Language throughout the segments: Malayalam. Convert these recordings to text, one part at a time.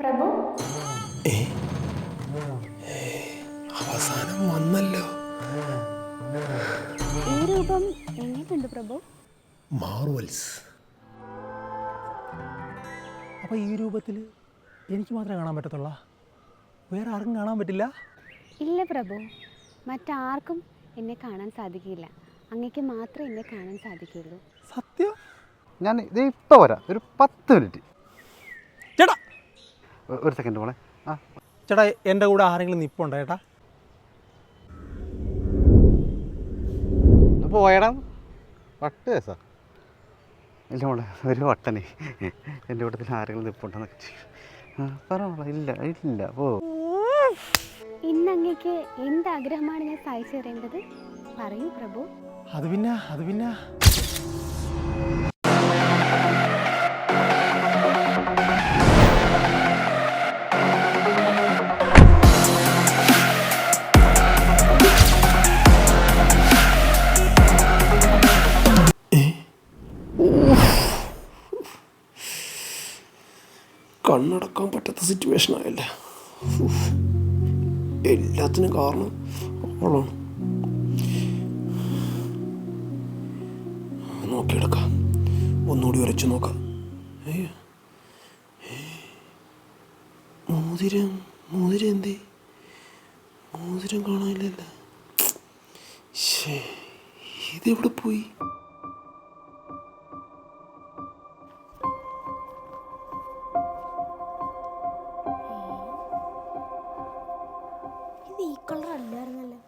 പ്രഭു? അവസാനം വന്നല്ലോ. ഈ രൂപം എങ്ങനെയുണ്ട് പ്രഭു? മാർവൽസ് അപ്പോൾ ഈ രൂപത്തിൽ എനിക്ക് മാത്രമേ കാണാൻ പറ്റത്തുള്ളൂ. വേറെ ആർക്കും കാണാൻ പറ്റില്ല? ഇല്ല പ്രഭു. മറ്റാർക്കും എന്നെ കാണാൻ സാധിക്കില്ല. അങ്ങക്ക് മാത്രമേ എന്നെ കാണാൻ സാധിക്കുള്ളൂ. സത്യം? ഞാൻ ഇത് ഇപ്പൊ വരാം. ഒരു പത്ത് മിനിറ്റ്. ഒരു സെക്കൻഡ് മോളെ. ആ. ചേട്ടാ എന്റെ കൂടെ ആരെങ്കിലും നിപ്പുണ്ടോ ചേട്ടാ പോയടാ. വട്ട് കേസാ. ഇല്ല മോളെ ഒരു വട്ടനെ. എന്റെ കൂട്ടത്തിൽ ആരെങ്കിലും നിപ്പുണ്ടോ ചെയ്യും പറ മോളെ ഇല്ല ഇല്ല പോ. ഇന്ന് അങ്ങക്ക് എന്ത് ആഗ്രഹമാണ് ഞാൻ സാധിച്ചു തരേണ്ടത് പറയൂ പ്രഭു. അത് പിന്നെ അത് പിന്നെ. കണ്ണടക്കാൻ പറ്റാത്ത സിറ്റുവേഷൻ ആയല്ലേ. എല്ലാത്തിനും കാരണം അവളാണ്. നോക്കിയെടുക്കാം ഒന്നുകൂടി ഉരച്ചു നോക്കാം. മോതിരം മോതിരം എന്തേ? മോതിരം കാണാനില്ലല്ലോ. ഇതെവിടെ പോയി? ഇത് ഈ കളർ അല്ലായിരുന്നല്ലേ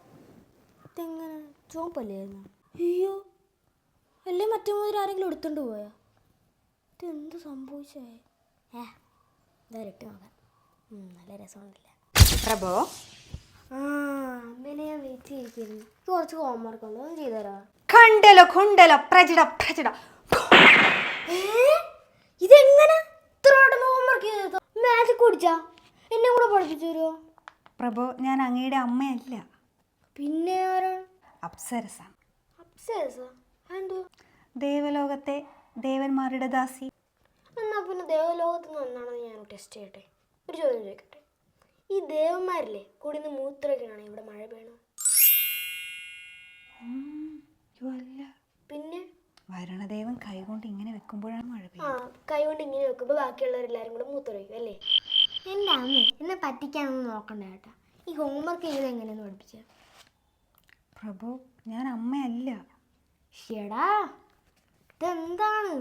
ഇതെങ്ങനെ? ചുവപ്പല്ലായിരുന്നു? അയ്യോ അല്ലേ മറ്റേ മുതൽ ആരെങ്കിലും എടുത്തോണ്ട് പോയാ? ഇതെന്ത് സംഭവിച്ചേ? ഏ ഇതായിട്ട് നോക്കാം ഉം, നല്ല രസമുണ്ടല്ലേ പ്രഭോ? ആ അമ്മേനെ ഞാൻ വെയിറ്റ് ചെയ്തിരുന്നു. കുറച്ച് ഹോംവർക്ക് ഉണ്ട്. ഒന്ന് ചെയ്തുതരാ ഖണ്ഡലോ ഖുണ്ടലോ പ്രജട പ്രജട. ഇതെങ്ങനെ? ഇത്ര ഹോംവർക്ക് ചെയ്തോ മാജിക് കുടിച്ചാ എന്നെ കൂടെ പഠിപ്പിച്ചു തരുമോ പ്രഭോ ഞാൻ അങ്ങയുടെ അമ്മയല്ല. പിന്നെ ആരാണ്? അപ്സരസ? എന്തോ ദേവലോകത്തെ ദേവന്മാരുടെ ദാസി. എന്നാ പിന്നെ ദേവലോകത്ത് നിന്ന് ഞാൻ ടെസ്റ്റ് ചെയ്യട്ടെ? ഒരു ചോദ്യം ചോദിക്കട്ടെ? ഈ ദേവന്മാരില്ലേ കൂടിന്ന് മൂത്രമൊക്കെയാണ് ഇവിടെ മഴ അല്ല. പിന്നെ? വരണദേവൻ കൈകൊണ്ട് ഇങ്ങനെ വെക്കുമ്പോഴാണ് മഴ ആ പെയ്യുന്നത്. കൈ കൊണ്ട് ഇങ്ങനെ വെക്കുമ്പോൾ ബാക്കിയുള്ളവരെല്ലാരും കൂടെ മൂത്രമൊഴിക്കും അല്ലേ? എന്റെ അമ്മ എന്നെ പറ്റിക്കാനൊന്നും നോക്കണ്ട കേട്ടാ. ഈ ഹോംവർക്ക് ചെയ്ത് എങ്ങനെയെന്ന് പഠിപ്പിച്ചത് പ്രഭു ഞാൻ അമ്മയല്ല. ഷെടാ ഇതെന്താണ്?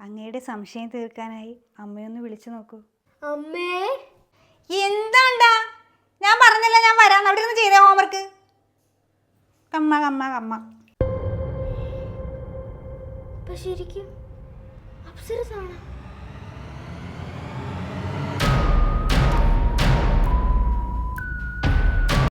അങ്ങയുടെ സംശയം തീർക്കാനായി അമ്മയൊന്ന് വിളിച്ചു നോക്കൂ. അമ്മേ? എന്താണ്ടാ? ഞാൻ പറഞ്ഞില്ല ഞാൻ വരാൻ അവിടെ ഇരുന്ന് ചെയ്തേ ഹോംവർക്ക് കമ്മ കമ്മ കമ്മ. ശരിക്കും അപ്സരസാണ്.